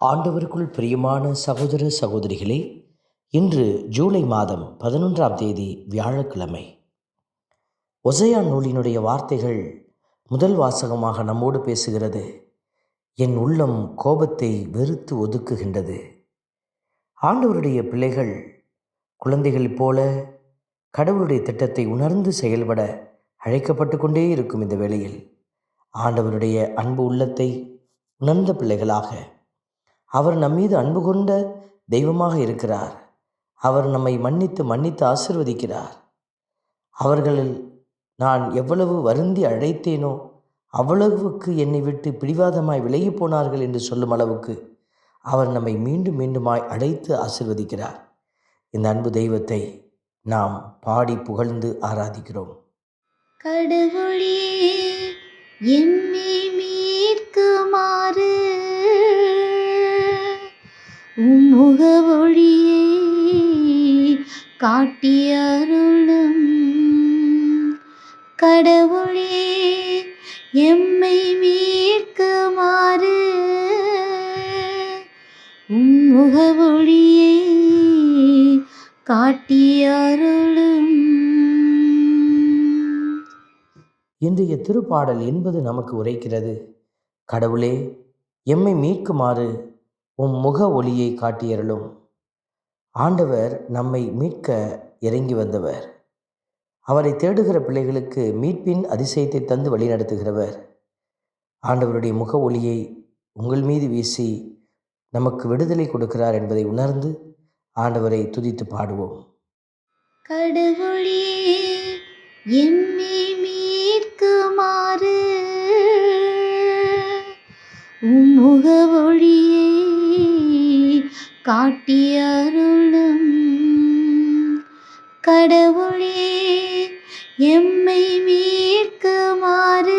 ஆண்டவருக்குள் பிரியமான சகோதர சகோதரிகளே இன்று ஜூலை மாதம் பதினொன்றாம் தேதி வியாழக்கிழமை. ஒசையா நூலினுடைய வார்த்தைகள் முதல் வாசகமாக நம்மோடு பேசுகிறது. என் உள்ளம் கோபத்தை வெறுத்து ஒதுக்குகின்றது. ஆண்டவருடைய பிள்ளைகள் குழந்தைகள் போல கடவுளுடைய திட்டத்தை உணர்ந்து செயல்பட அழைக்கப்பட்டு கொண்டே இருக்கும் இந்த வேளையில் ஆண்டவருடைய அன்பு உள்ளத்தை உணர்ந்த பிள்ளைகளாக அவர் நம்மீது அன்பு கொண்ட தெய்வமாக இருக்கிறார். அவர் நம்மை மன்னித்து மன்னித்து ஆசிர்வதிக்கிறார். அவர்களில் நான் எவ்வளவு வருந்தி அழைத்தேனோ அவ்வளவுக்கு என்னை விட்டு பிடிவாதமாய் விலகி போனார்கள் என்று சொல்லும் அளவுக்கு அவர் நம்மை மீண்டும் மீண்டுமாய் அழைத்து ஆசிர்வதிக்கிறார். இந்த அன்பு தெய்வத்தை நாம் பாடி புகழ்ந்து ஆராதிக்கிறோம். கடவுளே எம்மை மீட்குமாறு உம் காட்டிய அருளும். கடவுளே எம்மை மீட்குமாறு உம் முகவொழியை காட்டியருளும் இன்றைய திருப்பாடல் என்பது நமக்கு உரைக்கிறது. கடவுளே எம்மை மீட்குமாறு உம் முக ஒளியை காட்டியருளும். ஆண்டவர் நம்மை மீட்க இறங்கி வந்தவர். அவரை தேடுகிற பிள்ளைகளுக்கு மீட்பின் அதிசயத்தை தந்து வழிநடத்துகிறவர் ஆண்டவருடைய முக ஒளியை உங்கள் மீது வீசி நமக்கு விடுதலை கொடுக்கிறார் என்பதை உணர்ந்து ஆண்டவரை துதித்து பாடுவோம். கடவுளே எம்மை மீட்குமாறு. உம் முகவொழியை காட்டியருளும் கடவுளே எம்மை மீட்குமாறு.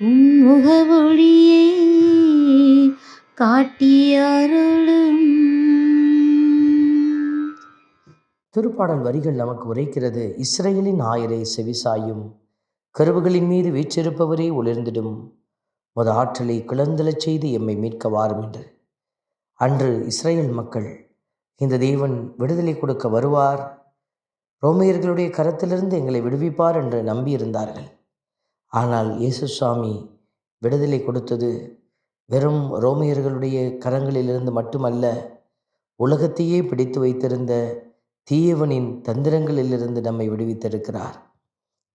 உம்முகவொழியை காட்டியருளும். திருப்பாடல் வரிகள் நமக்கு உரைக்கிறது இஸ்ரேலின் ஆயரை செவிசாயும் கருவுகளின் மீது வீற்றிருப்பவரே ஒளிர்ந்திடும். முத ஆற்றலை கிளந்தலச் செய்து எம்மை மீட்க வாரும் என்று அன்று இஸ்ரேல் மக்கள் இந்த தேவன் விடுதலை கொடுக்க வருவார். ரோமையர்களுடைய கரத்திலிருந்து எங்களை விடுவிப்பார் என்று நம்பியிருந்தார்கள். ஆனால் இயேசு சுவாமி விடுதலை கொடுத்தது வெறும் ரோமையர்களுடைய கரங்களிலிருந்து மட்டுமல்ல உலகத்தையே பிடித்து வைத்திருந்த தீயவனின் தந்திரங்களிலிருந்து நம்மை விடுவித்திருக்கிறார்.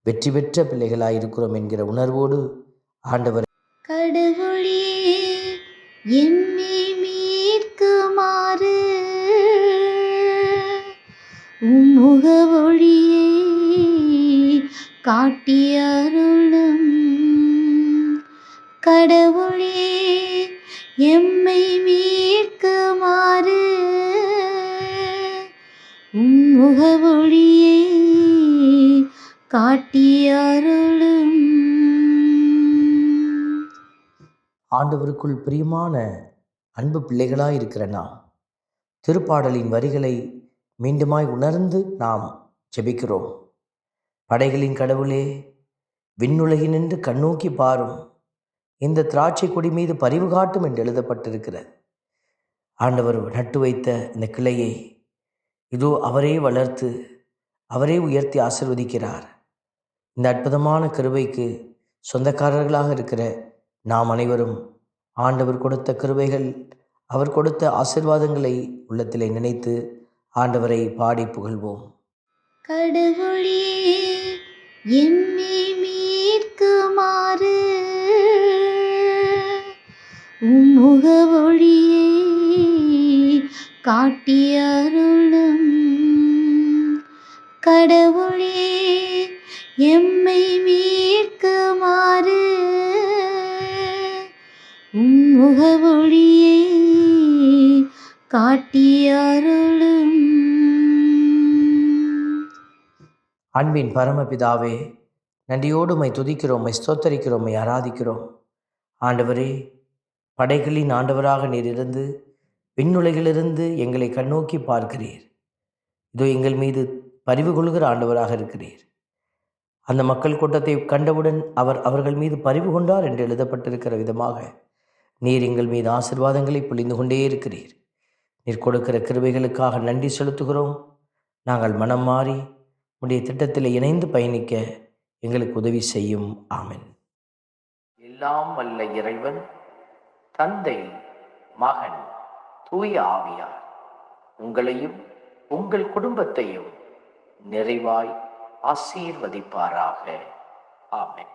வெற்றி பெற்ற பிள்ளைகளாயிருக்கிறோம் என்கிற உணர்வோடு ஆண்டவர் கடவுளே முகவொழியே முகவொழியை காட்டியருளும் கடவுளே எம்மை மீட்குமாறு உம் முகவொழியை காட்டியருளும் ஆண்டவருக்குள் பிரியமான அன்பு பிள்ளைகளாய் இருக்கிற நாம் திருப்பாடலின் வரிகளை மீண்டுமாய் உணர்ந்து நாம் ஜெபிக்கிறோம். படைகளின் கடவுளே விண்ணுலகினின்று கண்ணோக்கி பாரும். இந்த திராட்சை கொடி மீது பரிவு காட்டும் என்று எழுதப்பட்டிருக்கிற ஆண்டவர் நட்டு வைத்த இந்த கிளையை இதோ அவரே வளர்த்து அவரே உயர்த்தி ஆசிர்வதிக்கிறார். இந்த அற்புதமான கிருபைக்கு சொந்தக்காரர்களாக இருக்கிற நாம் அனைவரும் ஆண்டவர் கொடுத்த கிருபைகள் அவர் கொடுத்த ஆசிர்வாதங்களை உள்ளத்திலே நினைத்து ஆண்டவரை பாடி புகழ்வோம். கடவுளே எம்மை மீட்குமாறு. மீட்குமாறு உம்முக அருளும். கடவுளே எம்மை மீட்குமாறு. உம்முக ஒளியை காட்டி அன்பின் பரமபிதாவே நன்றியோடுமை துதிக்கிறோமை ஸ்தோத்தரிக்கிறோமை ஆராதிக்கிறோம். ஆண்டவரே படைகளின் ஆண்டவராக நீர் இருந்து விண்ணுலகிலிருந்து எங்களை கண்ணோக்கி பார்க்கிறீர். இதோ எங்கள் மீது பரிவு கொள்கிற ஆண்டவராக இருக்கிறீர். அந்த மக்கள் கூட்டத்தை கண்டவுடன் அவர் அவர்கள் மீது பரிவு கொண்டார் என்று எழுதப்பட்டிருக்கிற விதமாக நீர் எங்கள் மீது ஆசிர்வாதங்களை பொழிந்து கொண்டே இருக்கிறீர். நீர் கொடுக்கிற கிருவைகளுக்காக நன்றி செலுத்துகிறோம். நாங்கள் மனம் மாறி உடைய திட்டத்தில் இணைந்து பயணிக்க எங்களுக்கு உதவி செய்யும். ஆமன். எல்லாம் வல்ல இறைவன் தந்தை மகன் தூய ஆவியார் உங்களையும் உங்கள் குடும்பத்தையும் நிறைவாய் ஆசீர்வதிப்பாராக. ஆமன்.